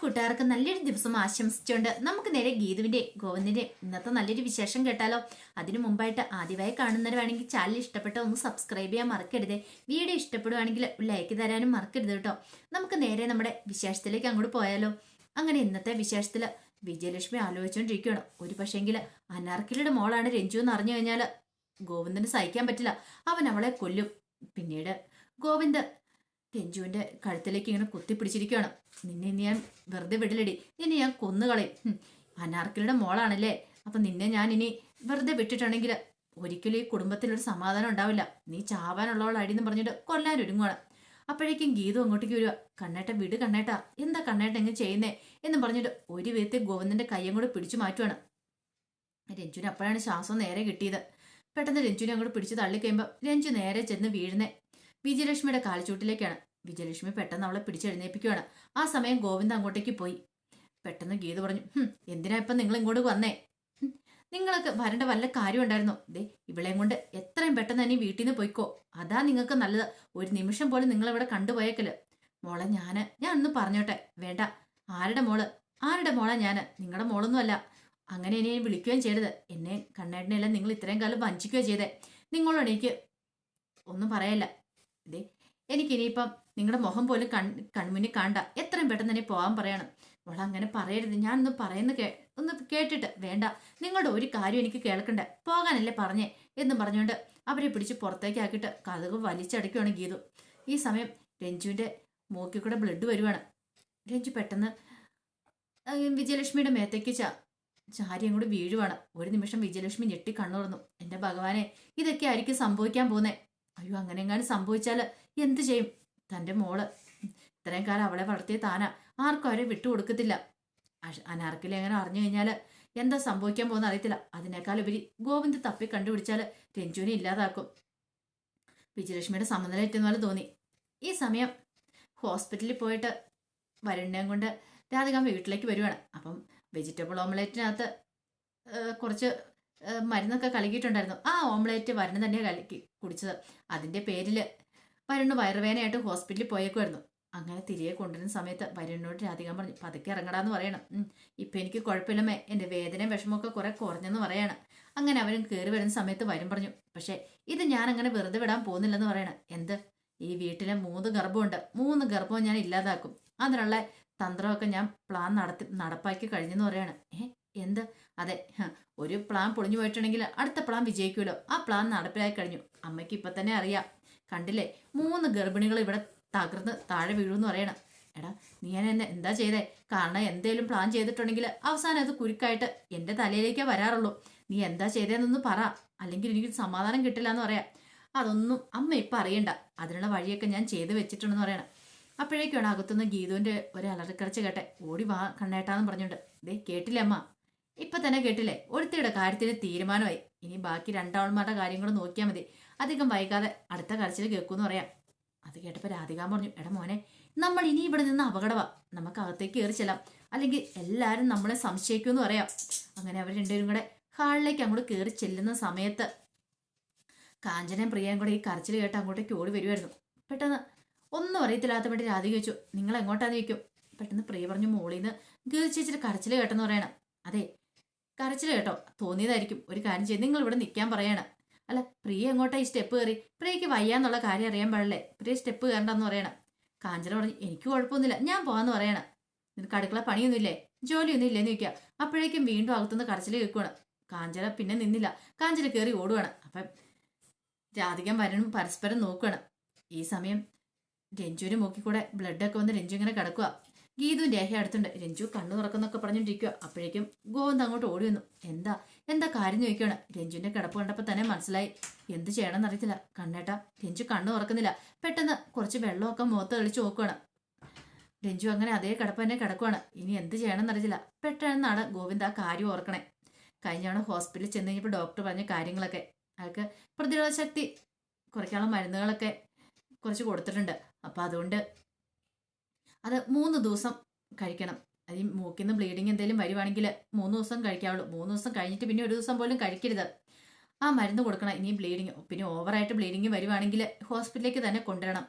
കൂട്ടുകാർക്ക് നല്ലൊരു ദിവസം ആശംസിച്ചുകൊണ്ട് നമുക്ക് നേരെ ഗീതുവിന്റെ ഗോവിന്ദിന്റെ ഇന്നത്തെ നല്ലൊരു വിശേഷം കേട്ടാലോ. അതിനു മുമ്പായിട്ട് ആദ്യമായി കാണുന്നവരാണെങ്കിൽ ചാനൽ ഇഷ്ടപ്പെട്ടോ ഒന്ന് സബ്സ്ക്രൈബ് ചെയ്യാൻ മറക്കരുത്. വീഡിയോ ഇഷ്ടപ്പെടുവാണെങ്കിൽ ലൈക്ക് തരാനും മറക്കരുത് കേട്ടോ. നമുക്ക് നേരെ നമ്മുടെ വിശേഷത്തിലേക്ക് അങ്ങോട്ട് പോയാലോ. അങ്ങനെ ഇന്നത്തെ വിശേഷത്തിൽ വിജയലക്ഷ്മി ആലോചിച്ചുകൊണ്ടിരിക്കുകയാണ് ഒരു പക്ഷേങ്കിൽ അനാർക്കിലിയുടെ മോളാണ് രഞ്ജു എന്ന് അറിഞ്ഞു കഴിഞ്ഞാൽ ഗോവിന്ദന് സഹിക്കാൻ പറ്റില്ല. അവൻ അവളെ കൊല്ലും. പിന്നീട് ഗോവിന്ദ് രഞ്ജുവിന്റെ കഴുത്തിലേക്ക് ഇങ്ങനെ കുത്തിപ്പിടിച്ചിരിക്കുകയാണ്. നിന്നെ ഇനി ഞാൻ വെറുതെ വിടലടി. ഇനി ഞാൻ കൊന്നുകളയും അനാർക്കിളിയുടെ മോളാണല്ലേ. അപ്പൊ നിന്നെ ഞാൻ ഇനി വെറുതെ വിട്ടിട്ടുണ്ടെങ്കിൽ ഒരിക്കലും ഈ കുടുംബത്തിൽ ഒരു സമാധാനം ഉണ്ടാവില്ല. നീ ചാവാനുള്ളവളടിന്ന് പറഞ്ഞിട്ട് കൊല്ലാൻ ഒരുങ്ങുവാണ്. അപ്പോഴേക്കും ഗീതു അങ്ങോട്ടേക്ക് വരിക. കണ്ണേട്ട വിട് കണ്ണേട്ട. എന്താ കണ്ണേട്ട എങ്ങനെ ചെയ്യുന്നേ? എന്ന് പറഞ്ഞിട്ട് ഒരു വിധത്തെ ഗോവിന്ദന്റെ കയ്യും കൂടെ പിടിച്ചു മാറ്റുവാണ്. രഞ്ജുവിന് അപ്പോഴാണ് ശ്വാസം നേരെ കിട്ടിയത്. പെട്ടെന്ന് രഞ്ജുവിനെ അങ്ങോട്ട് പിടിച്ച് തള്ളിക്കഴിയുമ്പോൾ രഞ്ജു നേരെ ചെന്ന് വീഴുന്നേ വിജയലക്ഷ്മിയുടെ കാൽച്ചൂട്ടിലേക്കാണ്. വിജയലക്ഷ്മി പെട്ടെന്ന് അവളെ പിടിച്ചെഴുന്നേപ്പിക്കുകയാണ് ആ സമയം ഗോവിന്ദ് അങ്ങോട്ടേക്ക് പോയി. പെട്ടെന്ന് ഗീത പറഞ്ഞു എന്തിനാ ഇപ്പം നിങ്ങൾ ഇങ്ങോട്ട് വന്നേ? നിങ്ങൾക്ക് വരേണ്ട വല്ല കാര്യം ഉണ്ടായിരുന്നോ? ദേ ഇവളെയും കൊണ്ട് എത്രയും പെട്ടെന്ന് തന്നെ വീട്ടിൽ നിന്ന് പോയിക്കോ. അതാ നിങ്ങൾക്ക് നല്ലത്. ഒരു നിമിഷം പോലും നിങ്ങളിവിടെ കണ്ടുപോയേക്കൽ. മോളെ ഞാൻ ഞാൻ ഒന്ന് പറഞ്ഞോട്ടെ. വേണ്ട. ആരുടെ മോൾ? ആരുടെ മോളാ ഞാൻ? നിങ്ങളുടെ മോളൊന്നുമല്ല അങ്ങനെ എന്നെ വിളിക്കുകയും ചെയ്തത് എന്നെ കണ്ണേട്ടനെല്ലാം നിങ്ങൾ ഇത്രയും കാലം വഞ്ചിക്കുകയോ ചെയ്തേ. നിങ്ങളോട് എനിക്ക് ഒന്നും പറയല്ല. ഇതേ എനിക്കിനിയിപ്പം നിങ്ങളുടെ മുഖം പോലും കൺ കൺമുന്നിൽ കാണണ്ട. എത്രയും പെട്ടെന്ന് തന്നെ പോകാൻ പറയണം. അവൾ അങ്ങനെ പറയരുത്. ഞാനൊന്ന് പറയുന്ന കേ ഒന്ന് കേട്ടിട്ട് വേണ്ട. നിങ്ങളുടെ ഒരു കാര്യം എനിക്ക് കേൾക്കണ്ട. പോകാനല്ലേ പറഞ്ഞേ എന്ന് പറഞ്ഞുകൊണ്ട് അവരെ പിടിച്ച് പുറത്തേക്ക് ആക്കിയിട്ട് കഥക് വലിച്ചടയ്ക്കുകയാണ് ഗീതു. ഈ സമയം രഞ്ജുവിന്റെ മൂക്കിൽ കൂടെ ബ്ലഡ് വരുവാണ്. രഞ്ജു പെട്ടെന്ന് വിജയലക്ഷ്മിയുടെ മേത്തേക്ക് ചാ ചാരി അങ്ങോട്ട് വീഴുവാണ്. ഒരു നിമിഷം വിജയലക്ഷ്മി ഞെട്ടി കണ്ണുറന്നു. എന്റെ ഭഗവാനെ ഇതൊക്കെ ആയിരിക്കും സംഭവിക്കാൻ പോകുന്നേ. അയ്യോ അങ്ങനെ എങ്ങാനും സംഭവിച്ചാൽ എന്ത് ചെയ്യും? തന്റെ മോൾ ഇത്രയും കാലം അവളെ വളർത്തിയ താനാ. ആർക്കും അവരെ വിട്ടുകൊടുക്കത്തില്ല അനാർക്കിലെ അങ്ങനെ അറിഞ്ഞു കഴിഞ്ഞാൽ എന്താ സംഭവിക്കാൻ പോകുന്ന അറിയത്തില്ല. അതിനേക്കാൾ ഉപരി ഗോവിന്ദ് തപ്പി കണ്ടുപിടിച്ചാൽ രഞ്ജുവിനെ ഇല്ലാതാക്കും. വിജയലക്ഷ്മിയുടെ സമനിലയേറ്റുന്ന പോലെ തോന്നി. ഈ സമയം ഹോസ്പിറ്റലിൽ പോയിട്ട് വരുണ്ണയും കൊണ്ട് രാധികാമ്മ വീട്ടിലേക്ക് വരുവാണ്. അപ്പം വെജിറ്റബിൾ ഓംലേറ്റിനകത്ത് കുറച്ച് മരുന്നൊക്കെ കലക്കിയിട്ടുണ്ടായിരുന്നു. ആ ഓംലേറ്റ് വരണ് തന്നെ കലക്കി കുടിച്ചത്. അതിന്റെ പേരിൽ വരുണ് വയറുവേനയായിട്ട് ഹോസ്പിറ്റലിൽ പോയേക്കുമായിരുന്നു അങ്ങനെ തിരികെ കൊണ്ടുവരുന്ന സമയത്ത് വരുണിനോട് രാധികാൻ പറഞ്ഞു പതുക്കെ ഇറങ്ങടാന്ന് പറയണം. ഇപ്പം എനിക്ക് കുഴപ്പമില്ലമ്മേ. എന്റെ വേദനയും വിഷമമൊക്കെ കുറെ കുറഞ്ഞെന്ന് പറയണം. അങ്ങനെ അവരും കയറി വരുന്ന സമയത്ത് വരും പറഞ്ഞു പക്ഷേ ഇത് ഞാൻ അങ്ങനെ വെറുതെ വിടാൻ പോകുന്നില്ലെന്ന് പറയണം. എന്ത്? ഈ വീട്ടിലെ മൂന്ന് ഗർഭമുണ്ട് മൂന്ന് ഗർഭവും ഞാൻ ഇല്ലാതാക്കും. അതിനുള്ള തന്ത്രമൊക്കെ ഞാൻ പ്ലാൻ നടത്തി നടപ്പാക്കി കഴിഞ്ഞെന്ന് പറയാണ്. ഏ എന്ത്? അതെ ഒരു പ്ലാൻ പൊളിഞ്ഞു പോയിട്ടുണ്ടെങ്കിൽ അടുത്ത പ്ലാൻ വിജയിക്കുമല്ലോ ആ പ്ലാൻ നടപ്പിലായി കഴിഞ്ഞു. അമ്മയ്ക്ക് ഇപ്പൊ തന്നെ അറിയാം. കണ്ടില്ലേ? മൂന്ന് ഗർഭിണികൾ ഇവിടെ തകർന്ന് താഴെ വീഴുമെന്ന് പറയണം. എടാ നീ എന്നെ എന്താ ചെയ്തേ? കാരണം എന്തേലും പ്ലാൻ ചെയ്തിട്ടുണ്ടെങ്കിൽ അവസാനം അത് കുരുക്കായിട്ട് എന്റെ തലയിലേക്കേ വരാറുള്ളൂ. നീ എന്താ ചെയ്തതെന്നൊന്ന് പറ. അല്ലെങ്കിൽ എനിക്ക് സമാധാനം കിട്ടില്ല എന്ന് പറയാം. അതൊന്നും അമ്മ ഇപ്പൊ അറിയണ്ട. അതിനുള്ള വഴിയൊക്കെ ഞാൻ ചെയ്ത് വെച്ചിട്ടുണ്ടെന്ന് പറയണം. അപ്പോഴേക്കാണ് അകത്തുനിന്ന് ഗീതുവിന്റെ ഒരു അലറിക്കറച്ച് കേട്ടെ. ഓടി വാ കണ്ണേട്ടാന്ന് പറഞ്ഞുണ്ട് ദേ കേട്ടില്ല അമ്മ? ഇപ്പൊ തന്നെ കേട്ടില്ലേ? ഒരുത്തിയുടെ കാര്യത്തിൽ തീരുമാനമായി. ഇനി ബാക്കി രണ്ടാവന്മാരുടെ കാര്യം കൂടെ നോക്കിയാൽ മതി. അധികം വൈകാതെ അടുത്ത കരച്ചിൽ കേൾക്കുമെന്ന് പറയാം. അത് കേട്ടപ്പോ രാധിക പറഞ്ഞു എട മോനെ നമ്മൾ ഇനി ഇവിടെ നിന്ന് അപകടവാ. നമുക്ക് അകത്തേക്ക് കയറി ചെല്ലാം. അല്ലെങ്കിൽ എല്ലാരും നമ്മളെ സംശയിക്കുമെന്ന് പറയാം. അങ്ങനെ അവർ രണ്ടുപേരും കൂടെ ഹാളിലേക്ക് അങ്ങോട്ട് കയറി ചെല്ലുന്ന സമയത്ത് കാഞ്ചനയും പ്രിയയും കൂടെ ഈ കരച്ചിൽ കേട്ട് അങ്ങോട്ടേക്ക് ഓടി വരുമായിരുന്നു പെട്ടെന്ന് ഒന്നും അറിയത്തില്ലാത്ത വേണ്ടി രാധിക ചോദിച്ചു നിങ്ങൾ എങ്ങോട്ടാന്ന് ചോദിക്കും? പെട്ടെന്ന് പ്രിയ പറഞ്ഞു മോളിന്ന് ഗീർച്ചിച്ചിട്ട് കരച്ചിൽ കേട്ടെന്ന് പറയണം. അതെ കരച്ചിൽ കേട്ടോ. തോന്നിയതായിരിക്കും. ഒരു കാര്യം ചെയ്ത് നിങ്ങൾ ഇവിടെ നിൽക്കാൻ പറയണം. അല്ല പ്രിയ എങ്ങോട്ടാ ഈ സ്റ്റെപ്പ് കയറി? പ്രിയക്ക് വയ്യാന്നുള്ള കാര്യം അറിയാൻ പാടില്ലേ? പ്രിയ സ്റ്റെപ്പ് കയറണ്ടെന്ന് പറയണം. കാഞ്ചന പറഞ്ഞു എനിക്ക് കുഴപ്പമൊന്നുമില്ല. ഞാൻ പോവാന്ന് പറയണം. നിനക്ക് അടുക്കള പണിയൊന്നുമില്ലേ? ജോലിയൊന്നും ഇല്ലേന്ന് ചോദിക്കുക. അപ്പോഴേക്കും വീണ്ടും അകത്തുനിന്ന് കരച്ചിൽ കേൾക്കുവാണ്. കാഞ്ചന പിന്നെ നിന്നില്ല. കാഞ്ചന കയറി ഓടുവാണ്. അപ്പം രാധികം വരണം പരസ്പരം നോക്കുകയാണ് ഈ സമയം രഞ്ജുവിനെ നോക്കിക്കൂടെ ബ്ലഡൊക്കെ വന്ന് രഞ്ജു ഇങ്ങനെ കിടക്കുക ഗീതു രേഖ അടുത്തുണ്ട്. രഞ്ജു കണ്ണു തുറക്കുന്നൊക്കെ പറഞ്ഞുകൊണ്ടിരിക്കുക അപ്പോഴേക്കും ഗോവിന്ദ് അങ്ങോട്ട് ഓടി വന്നു. എന്താ? എന്താ കാര്യം ചോദിക്കുകയാണ് രഞ്ജുവിന്റെ കിടപ്പ് കണ്ടപ്പോൾ തന്നെ മനസ്സിലായി. എന്ത് ചെയ്യണമെന്ന് അറിയത്തില്ല. കണ്ണേട്ട രഞ്ജു കണ്ണു തുറക്കുന്നില്ല. പെട്ടെന്ന് കുറച്ച് വെള്ളമൊക്കെ മുഖത്ത് തെളിച്ച് നോക്കുകയാണ് രഞ്ജു അങ്ങനെ അതേ കിടപ്പ് തന്നെ കിടക്കുവാണ്. ഇനി എന്ത് ചെയ്യണമെന്ന് അറിയത്തില്ല. പെട്ടെന്നാണ് ഗോവിന്ദ് ആ കാര്യം ഓർക്കണേ. കഴിഞ്ഞാണ് ഹോസ്പിറ്റലിൽ ചെന്ന് കഴിഞ്ഞപ്പോൾ ഡോക്ടർ പറഞ്ഞ കാര്യങ്ങളൊക്കെ. അയാൾക്ക് പ്രതിരോധ ശക്തി കുറയ്ക്കാനുള്ള മരുന്നുകളൊക്കെ കുറച്ച് കൊടുത്തിട്ടുണ്ട്. അപ്പം അതുകൊണ്ട് അത് മൂന്ന് ദിവസം കഴിക്കണം. അത് ഈ മൂക്കിൽ നിന്ന് ബ്ലീഡിങ് എന്തെങ്കിലും വരുവാണെങ്കിൽ മൂന്ന് ദിവസം കഴിക്കാവുള്ളൂ. മൂന്ന് ദിവസം കഴിഞ്ഞിട്ട് പിന്നെ ഒരു ദിവസം പോലും കഴിക്കരുത്. ആ മരുന്ന് കൊടുക്കണം. ഇനി ബ്ലീഡിങ് പിന്നെ ഓവറായിട്ട് ബ്ലീഡിങ് വരുവാണെങ്കിൽ ഹോസ്പിറ്റലിലേക്ക് തന്നെ കൊണ്ടുവരണം.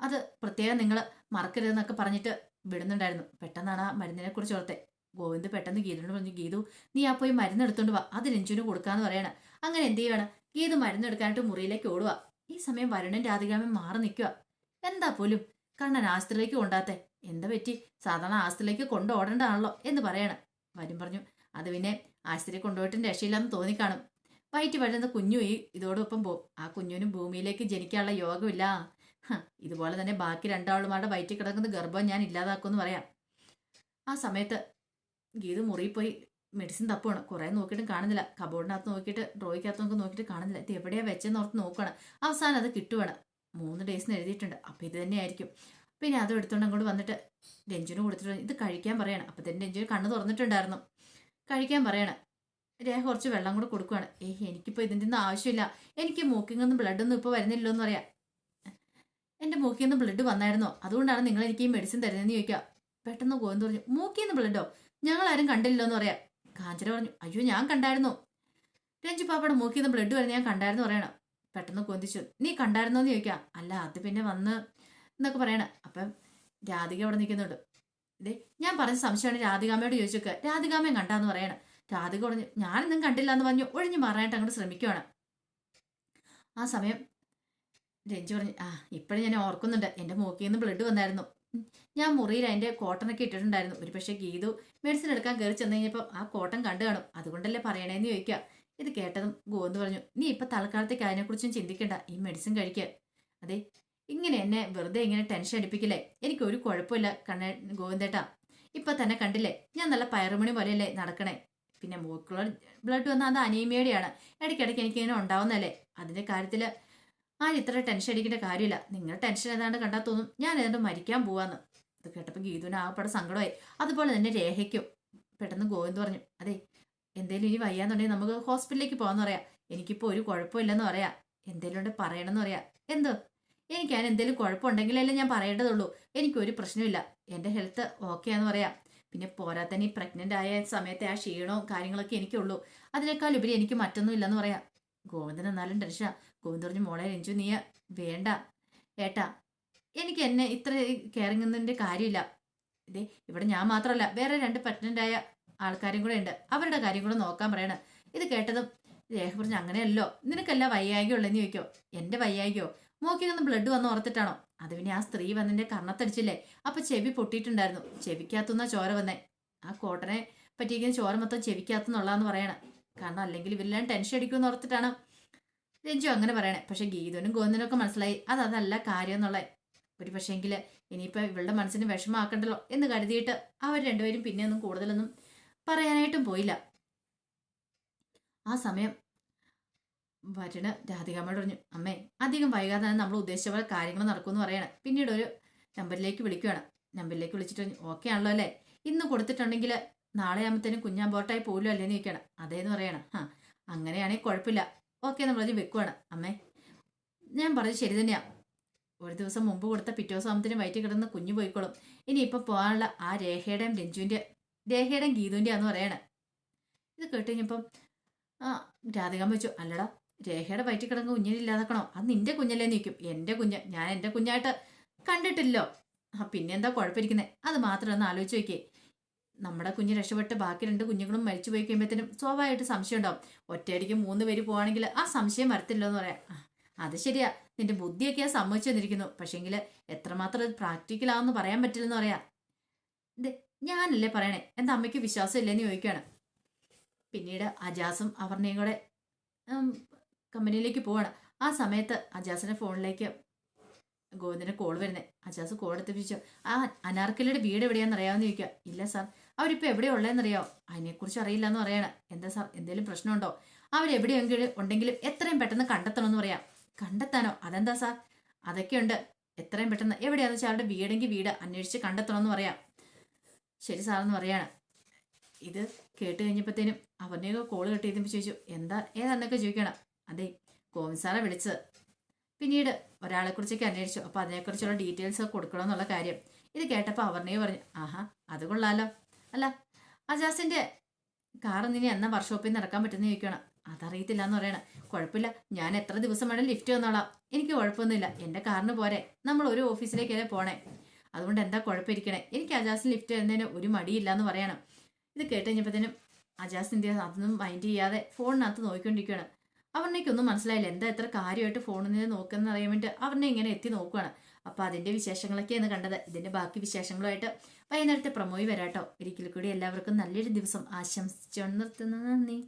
അത് പ്രത്യേകം നിങ്ങൾ മറക്കരുതെന്നൊക്കെ പറഞ്ഞിട്ട് വിടുന്നുണ്ടായിരുന്നു. പെട്ടെന്നാണ് ആ മരുന്നിനെ കുറിച്ച് ഓർത്തെ. ഗോവിന്ദ് പെട്ടെന്ന് ഗീതുവിനോട് പറഞ്ഞു ഗീതു നീ ആ പോയി മരുന്ന് എടുത്തോണ്ട് വാ. അത് രഞ്ജുവിന് കൊടുക്കാന്ന് പറയണ. അങ്ങനെ എന്ത് ചെയ്യണം? ഗീതു മരുന്ന് എടുക്കാനായിട്ട് മുറിയിലേക്ക് ഓടുക ഈ സമയം വരുണൻ രാധികാമൻ മാറി നിൽക്കുക എന്താ പോലും? കണ്ണൻ ആസ്തിലേക്ക് കൊണ്ടാത്തെ. എന്താ പറ്റി? സാധാരണ ആസ്തിലേക്ക് കൊണ്ടു ഓടേണ്ടതാണല്ലോ എന്ന് പറയണം. വരും പറഞ്ഞു അത് പിന്നെ ആശുപത്രി കൊണ്ടുപോയിട്ടും രക്ഷയില്ലാന്ന് തോന്നിക്കാണും. വയറ്റ് വരുന്ന കുഞ്ഞു ഈ ഇതോടൊപ്പം പോകും ആ കുഞ്ഞുവിനും ഭൂമിയിലേക്ക് ജനിക്കാനുള്ള യോഗമില്ല. ഇതുപോലെ തന്നെ ബാക്കി രണ്ടാളുമാരുടെ വയറ്റിൽ കിടക്കുന്ന ഗർഭം ഞാൻ ഇല്ലാതാക്കുമെന്ന് പറയാം. ആ സമയത്ത് ഗീതു മുറിയിൽ പോയി മെഡിസിൻ തപ്പുവാണ്. കുറേ നോക്കിയിട്ടും കാണുന്നില്ല. കബോർഡിനകത്ത് നോക്കിയിട്ട് ഡ്രോയ്ക്കകത്ത് നോക്കി നോക്കിയിട്ട് കാണുന്നില്ല. ഇത് എവിടെയാണ് വെച്ചെന്ന് ഓർത്ത് നോക്കുകയാണ് അവസാനം അത് കിട്ടുവാണ്. മൂന്ന് ഡേയ്സിന് എഴുതിയിട്ടുണ്ട്. അപ്പം ഇത് തന്നെയായിരിക്കും. പിന്നെ അതും എടുത്തുകൊണ്ട് അങ്ങോട്ട് വന്നിട്ട് രഞ്ജുന് കൊടുത്തിട്ട് ഇത് കഴിക്കാൻ പറയണം. അപ്പം തന്നെ രഞ്ജുന് കണ്ണ് തുറന്നിട്ടുണ്ടായിരുന്നു. കഴിക്കാൻ പറയണം. രേഖ കുറച്ച് വെള്ളം കൂടെ കൊടുക്കുവാണ്. ഏഹ് എനിക്കിപ്പോൾ ഇതിന്റെ ഒന്നും ആവശ്യമില്ല. എനിക്ക് മൂക്കിൽ ബ്ലഡ് ഒന്നും ഇപ്പോൾ വരുന്നില്ലല്ലോ എന്ന് പറയാം. എന്റെ മൂക്കിൽ നിന്ന് ബ്ലഡ് വന്നായിരുന്നോ? അതുകൊണ്ടാണ് നിങ്ങൾ എനിക്ക് ഈ മെഡിസിൻ തരുന്നതെന്ന് ചോദിക്കുക. പെട്ടെന്ന് ഗോവിന്ദ് പറഞ്ഞു മൂക്കിൽ നിന്ന് ബ്ലഡോ ഞങ്ങൾ ആരും കണ്ടില്ലല്ലോ എന്ന് പറയാം. കാഞ്ചന പറഞ്ഞു അയ്യോ ഞാൻ കണ്ടായിരുന്നു. രഞ്ജു പാപ്പയുടെ മൂക്കിൽ നിന്ന് ബ്ലഡ് വരുന്ന ഞാൻ കണ്ടായിരുന്നു പറയണം. പെട്ടെന്ന് കൊന്തിച്ചു. നീ കണ്ടായിരുന്നോ? എന്ന് ചോദിക്കാം അല്ല അത് പിന്നെ വന്ന് എന്നൊക്കെ പറയണ. അപ്പം രാധിക അവിടെ നിൽക്കുന്നുണ്ട്. ഇതേ ഞാൻ പറഞ്ഞ സംശയമാണ് രാധികാമ്മയോട് ചോദിച്ചൊക്കെ. രാധികാമ്മയും കണ്ടാന്ന് പറയണം. രാധിക പറഞ്ഞു ഞാനൊന്നും കണ്ടില്ല എന്ന് പറഞ്ഞു. ഒഴിഞ്ഞു മാറാനായിട്ട് അങ്ങോട്ട് ശ്രമിക്കുവാണ്. ആ സമയം രഞ്ജു പറഞ്ഞു ആ ഇപ്പോഴും ഞാൻ ഓർക്കുന്നുണ്ട്. എന്റെ മൂക്കിൽ നിന്ന് ബ്ലഡ് വന്നായിരുന്നു. ഞാൻ മുറിയിൽ അതിന്റെ കോട്ടണൊക്കെ ഇട്ടിട്ടുണ്ടായിരുന്നു. ഒരു പക്ഷേ ഗീതു മെഡിസിൻ എടുക്കാൻ കയറി ചെന്ന് കഴിഞ്ഞപ്പോൾ ആ കോട്ടൺ കണ്ടു കാണും. അതുകൊണ്ടല്ലേ പറയണേന്ന് ചോദിക്കുക. ഇത് കേട്ടതും ഗോവിന്ദ് പറഞ്ഞു നീ ഇപ്പം തൽക്കാലത്തേക്ക് അതിനെക്കുറിച്ചും ചിന്തിക്കണ്ട ഈ മെഡിസിൻ കഴിക്കുക അതെ ഇങ്ങനെ എന്നെ വെറുതെ ഇങ്ങനെ ടെൻഷൻ അടിപ്പിക്കില്ലേ? എനിക്ക് ഒരു കുഴപ്പമില്ല കണ്ണ ഗോവിന്ദേട്ടാ. ഇപ്പൊ തന്നെ കണ്ടില്ലേ ഞാൻ നല്ല പയറുമണി പോലെയല്ലേ നടക്കണേ. പിന്നെ മൂക്കുള്ള ബ്ലഡ് വന്നാൽ അത് അനീമിയയുടെയാണ്. ഇടയ്ക്കിടയ്ക്ക് എനിക്ക് ഇങ്ങനെ ഉണ്ടാവുന്നല്ലേ അതിന്റെ കാര്യത്തിൽ ആരും ഇത്ര ടെൻഷൻ അടിക്കേണ്ട കാര്യമില്ല. നിങ്ങൾ ടെൻഷൻ ഏതാണ്ട് കണ്ടാൽ തോന്നും ഞാൻ ഏതാണ്ട് മരിക്കാൻ പോവാന്ന്. ഇത് കേട്ടപ്പോൾ ഗീതുവിന് ആകപ്പാടെ സങ്കടമായി. അതുപോലെ തന്നെ രേഖയ്ക്കും. പെട്ടെന്ന് ഗോവിന്ദ് പറഞ്ഞു അതെ എന്തേലും ഇനി വയ്യാന്നുണ്ടെങ്കിൽ നമുക്ക് ഹോസ്പിറ്റലിലേക്ക് പോകാന്ന് പറയാം. എനിക്കിപ്പോൾ ഒരു കുഴപ്പമില്ലെന്ന് പറയാം. എന്തേലും ഉണ്ട് പറയണമെന്ന് പറയാം. എന്തോ? എനിക്ക് അതിന് എന്തെങ്കിലും കുഴപ്പമുണ്ടെങ്കിലല്ലേ ഞാൻ പറയേണ്ടതുള്ളൂ. എനിക്കൊരു പ്രശ്നമില്ല എന്റെ ഹെൽത്ത് ഓക്കെയാന്ന് പറയാം. പിന്നെ പോരാത്തന്നെ ഈ പ്രഗ്നന്റ് ആയ സമയത്തെ ആ ക്ഷീണവും കാര്യങ്ങളൊക്കെ എനിക്കുള്ളൂ. അതിനേക്കാൾ ഉപരി എനിക്ക് മറ്റൊന്നും ഇല്ലെന്ന് പറയാം. ഗോവിന്ദൻ എന്നാലും ടെൻഷ ഗോവിന്ദ് പറഞ്ഞു മോളെ രഞ്ജു നീ വേണ്ട. ഏട്ടാ എനിക്ക് എന്നെ ഇത്ര കയറിങ്ങുന്നതിന്റെ കാര്യമില്ല. ഇതേ ഇവിടെ ഞാൻ മാത്രമല്ല വേറെ രണ്ട് പ്രഗ്നന്റ് ആയ ആൾക്കാരും കൂടെ ഉണ്ട്. അവരുടെ കാര്യം കൂടെ നോക്കാൻ പറയണം. ഇത് കേട്ടതും രേഖ പറഞ്ഞു അങ്ങനെയല്ലോ നിനക്കല്ല വയ്യായികയോ ഉള്ളെന്ന് ചോദിക്കോ? എന്റെ വയ്യായികയോ? മൂക്കിൽ നിന്ന് ബ്ലഡ് വന്ന് ഓർത്തിട്ടാണോ? അത് പിന്നെ ആ സ്ത്രീ വന്നിന്റെ കർണത്തടിച്ചില്ലേ? അപ്പൊ ചെവി പൊട്ടിയിട്ടുണ്ടായിരുന്നു. ചെവിക്കകത്തുനിന്നാ ചോര വന്നേ. ആ കോട്ടനെ പറ്റിയിരിക്കുന്ന ചോര മൊത്തം ചെവിക്കകത്തുനിന്നുള്ളതെന്ന് പറയണം. കാരണം അല്ലെങ്കിൽ ഇവരെല്ലാം ടെൻഷൻ അടിക്കുമെന്ന് ഓർത്തിട്ടാണ് രഞ്ജു അങ്ങനെ പറയണേ. പക്ഷെ ഗീതനും ഗോവിന്ദനും ഒക്കെ മനസ്സിലായി. അത് അതല്ല കാര്യം എന്നുള്ളത്. ഒരു പക്ഷേങ്കിൽ ഇനിയിപ്പോൾ ഇവളുടെ മനസ്സിന് വിഷമമാക്കണ്ടല്ലോ എന്ന് കരുതിയിട്ട് അവർ രണ്ടുപേരും പിന്നെയൊന്നും കൂടുതലൊന്നും പറയാനായിട്ടും പോയില്ല. ആ സമയം വരണ് രാധികാമ്മയോട് പറഞ്ഞു അമ്മേ അധികം വൈകാതെ നമ്മൾ ഉദ്ദേശിച്ച പോലെ കാര്യങ്ങൾ നടക്കുമെന്ന് പറയണം. പിന്നീട് ഒരു നമ്പറിലേക്ക് വിളിക്കുകയാണ് നമ്പറിലേക്ക് വിളിച്ചിട്ട് ഓക്കെ ആണല്ലോ അല്ലേ? ഇന്ന് കൊടുത്തിട്ടുണ്ടെങ്കിൽ നാളെ ആകുമ്പോഴത്തേനും കുഞ്ഞാൻ ബോട്ടായി പോലും അല്ലേന്ന് ചോദിക്കണം അതേന്ന് പറയണം. ആ അങ്ങനെയാണെങ്കിൽ കുഴപ്പമില്ല. ഓക്കെ നമ്മൾ പറഞ്ഞ് വെക്കുവാണ്. അമ്മേ ഞാൻ പറഞ്ഞു ശരി തന്നെയാ. ഒരു ദിവസം മുമ്പ് കൊടുത്ത പിറ്റേ ദിവസം ആകുമ്പത്തേനും വയറ്റിൽ കിടന്ന് കുഞ്ഞു പോയിക്കോളും. ഇനി ഇപ്പം പോകാനുള്ള ആ രേഖയുടെയും രഞ്ജുവിന്റെ രേഖയുടെയും ഗീതുവിന്റെ ആന്ന് പറയണേ. ഇത് കേട്ട് കഴിഞ്ഞപ്പം ആ രാധികാൻ വെച്ചു അല്ലടാ രേഖയുടെ വയറ്റിൽ കിടന്ന് കുഞ്ഞിനെ ഇല്ലാതാക്കണോ? അത് നിന്റെ കുഞ്ഞല്ലേ നിൽക്കും എന്റെ കുഞ്ഞ് ഞാൻ എന്റെ കുഞ്ഞായിട്ട് കണ്ടിട്ടില്ലോ. ആ പിന്നെ എന്താ കുഴപ്പമിരിക്കുന്നത് അത് മാത്രം ഒന്ന് ആലോചിച്ച് നോക്കിയേ. നമ്മുടെ കുഞ്ഞ് രക്ഷപ്പെട്ട് ബാക്കി രണ്ട് കുഞ്ഞുങ്ങളും മരിച്ചു പോയി കഴിയുമ്പോഴത്തേനും സ്വാഭാവികമായിട്ട് സംശയം ഉണ്ടാവും. ഒറ്റയടിക്ക് മൂന്ന് പേര് പോവാണെങ്കിൽ ആ സംശയം വരത്തില്ലോ എന്ന് പറയാം. അത് ശരിയാ. നിന്റെ ബുദ്ധിയൊക്കെ സമ്മതിച്ചു തന്നിരിക്കുന്നു പക്ഷേങ്കിൽ എത്രമാത്രം പ്രാക്ടിക്കലാവെന്ന് പറയാൻ പറ്റില്ലെന്ന് പറയാം. ഞാനല്ലേ പറയണേ? എന്റെ അമ്മയ്ക്ക് വിശ്വാസം ഇല്ലെന്ന് ചോദിക്കുകയാണ് പിന്നീട് അജാസും അവർണയും കൂടെ കമ്പനിയിലേക്ക് പോവാണ്. ആ സമയത്ത് അജാസിന്റെ ഫോണിലേക്ക് ഗോവിന്ദന്റെ കോൾ വരുന്നത് അജാസ് കോൾ എടുത്ത് ആ അനാർക്കലിയുടെ വീട് എവിടെയാണെന്ന് അറിയാമെന്ന് ചോദിക്കുക. ഇല്ല സാർ അവരിപ്പോൾ എവിടെയാ ഉള്ളതെന്നറിയാമോ അതിനെക്കുറിച്ച് അറിയില്ല എന്ന് പറയണം. എന്താ സാർ എന്തെങ്കിലും പ്രശ്നമുണ്ടോ? അവരെവിടെയെങ്കിലും ഉണ്ടെങ്കിലും എത്രയും പെട്ടെന്ന് കണ്ടെത്തണമെന്ന് പറയാം. കണ്ടെത്താനോ? അതെന്താ സാർ അതൊക്കെയുണ്ട്. എത്രയും പെട്ടെന്ന്. എവിടെയാണെന്ന് വെച്ചാൽ അവരുടെ വീടെങ്കിൽ വീട് അന്വേഷിച്ച് കണ്ടെത്തണമെന്ന് പറയാം. ശരി സാറെന്ന് പറയാണ്. ഇത് കേട്ട് കഴിഞ്ഞപ്പോഴത്തേനും അവരുടെയൊക്കെ കോൾ കെട്ടി ചെയ്തപ്പോൾ ചോദിച്ചു എന്താ? ഏതാണെന്നൊക്കെ ചോദിക്കണം അതെ ഗോവിന്ദ് സാറെ വിളിച്ചത്. പിന്നീട് ഒരാളെക്കുറിച്ചൊക്കെ അന്വേഷിച്ചു. അപ്പോൾ അതിനെക്കുറിച്ചുള്ള ഡീറ്റെയിൽസ് കൊടുക്കണമെന്നുള്ള കാര്യം. ഇത് കേട്ടപ്പോൾ അവർണയെ പറഞ്ഞു ആഹാ അത് കൊള്ളാലോ. അല്ല അജാസിന്റെ കാർ ഇനി എന്നാ വർക്ക്ഷോപ്പിൽ നിന്ന് ഇറക്കാൻ പറ്റുന്ന ചോദിക്കണം അതറിയത്തില്ല എന്ന് പറയണം. കുഴപ്പമില്ല ഞാൻ എത്ര ദിവസം വേണേലും ലിഫ്റ്റ് വന്നോളാം. എനിക്ക് കുഴപ്പമൊന്നുമില്ല. എന്റെ കാറിന് പോരെ. നമ്മൾ ഒരു ഓഫീസിലേക്കല്ലേ പോണേ. അതുകൊണ്ട് എന്താ കുഴപ്പമിരിക്കണേ? എനിക്ക് അജാസിന് ലിഫ്റ്റ് വരുന്നതിന് ഒരു മടിയില്ല എന്ന് പറയണം. ഇത് കേട്ട് കഴിഞ്ഞപ്പോഴത്തേനും അജാസിന്റെ അതൊന്നും മൈൻഡ് ചെയ്യാതെ ഫോണിനകത്ത് നോക്കിക്കൊണ്ടിരിക്കുകയാണ്. അവരിനേക്കൊന്നും മനസ്സിലായില്ല. എന്താ എത്ര കാര്യമായിട്ട് ഫോണിൽ നിന്ന് നോക്കുന്ന അറിയാൻ വേണ്ടി അവരിനെ ഇങ്ങനെ എത്തി നോക്കുകയാണ് അപ്പോൾ അതിന്റെ വിശേഷങ്ങളൊക്കെയാണ് കണ്ടത്. ഇതിന്റെ ബാക്കി വിശേഷങ്ങളുമായിട്ട് വൈകുന്നേരത്തെ പ്രമോയി വരാട്ടോ. ഒരിക്കൽ കൂടി എല്ലാവർക്കും നല്ലൊരു ദിവസം ആശംസിച്ചു നിർത്തുന്നു. നന്ദി.